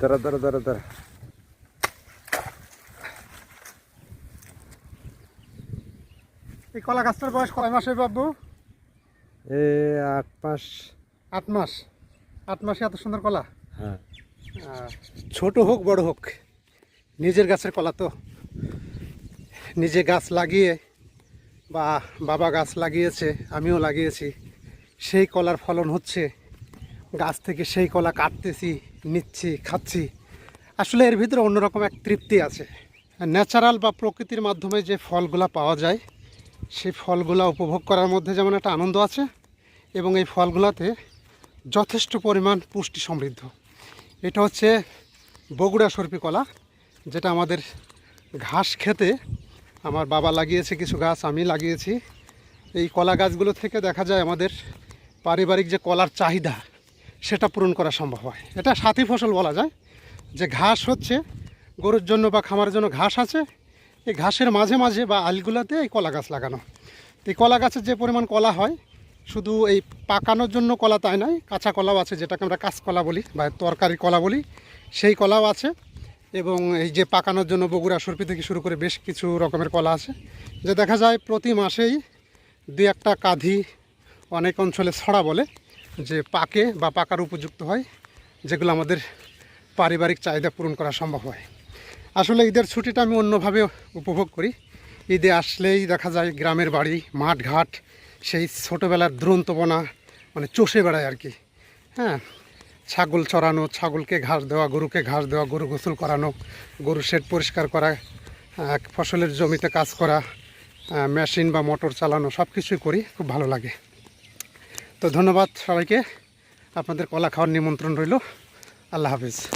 দাঁড়া দাঁড়া দাঁড়া দাঁড়া। এই কলা গাছটার বয়স কয় মাস হবে বাবু এ আট মাস। আট মাস। আট মাসে এত সুন্দর কলা? হ্যাঁ। ছোট হোক বড় হোক নিজের গাছের কলা তো। নিজে গাছ লাগিয়ে বা বাবা গাছ লাগিয়েছে আমিও লাগিয়েছি। সেই কলার ফলন হচ্ছে গাছ থেকে সেই কলা কাটতেছি। নিচ্ছি, খাচ্ছি। আসলে এর ভিতরে অন্যরকম এক তৃপ্তি আছে। ন্যাচারাল বা প্রকৃতির মাধ্যমে যে ফলগুলা পাওয়া যায়, সেই ফলগুলা উপভোগ করার মধ্যে যেমন একটা আনন্দ আছে এবং এই ফলগুলাতে যথেষ্ট পরিমাণ পুষ্টি সমৃদ্ধ। এটা হচ্ছে বগুড়া সর্পি কলা, যেটা আমাদের ঘাস খেতে আমার বাবা লাগিয়েছে কিছু গাছ, আমি লাগিয়েছি। এই কলা গাছগুলো থেকে দেখা যায় আমাদের পারিবারিক যে কলার চাহিদা সেটা পূরণ করা সম্ভব হয়। এটা সাথী ফসল বলা যায়। যে ঘাস হচ্ছে, গরুর জন্য বা খামারের জন্য ঘাস আছে, এই ঘাসের মাঝে মাঝে বা আলগুলাতে এই কলা গাছ লাগানো। এই কলা গাছের যে পরিমাণ কলা হয়, শুধু এই পাকানোর জন্য কলা তাই নয়, কাঁচা কলাও আছে, যেটাকে আমরা কাঁচকলা বলি বা তরকারি কলা বলি, সেই কলাও আছে। এবং এই যে পাকানোর জন্য বগুড়া, সরপি থেকে শুরু করে বেশ কিছু রকমের কলা আছে। যে দেখা যায়, প্রতি মাসেই দুই একটা কাঁধি অনেক অঞ্চলে ছড়া বলে। যে পাকে বা পাকার উপযুক্ত হয়, যেগুলো আমাদের পারিবারিক চাহিদা পূরণ করা সম্ভব হয়। আসলে ঈদের ছুটিটা আমি অন্যভাবে উপভোগ করি। ঈদে আসলেই দেখা যায় গ্রামের বাড়ি মাঠ ঘাট সেই ছোটোবেলার দুরন্তপনা মানে চষে বেড়ায় আর কি। হ্যাঁ ছাগল চড়ানো, ছাগলকে ঘাস দেওয়া, গরুকে ঘাস দেওয়া, গরু গোসল করানো গরু শেড পরিষ্কার করা ফসলের জমিতে কাজ করা মেশিন বা মোটর চালানো সব কিছুই করি, খুব ভালো লাগে। তো ধন্যবাদ সবাইকে। আপনাদের কলা খাওয়ার নিমন্ত্রণ রইল। আল্লাহ হাফিজ।